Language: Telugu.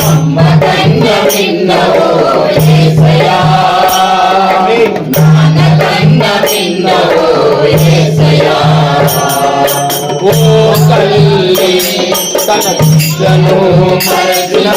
అమ్మ కన్య చిన్నవో ఏసయా నాన్న కన్య చిన్నవో ఏసయా ఓ తల్లి తన పిల్లను మరచినా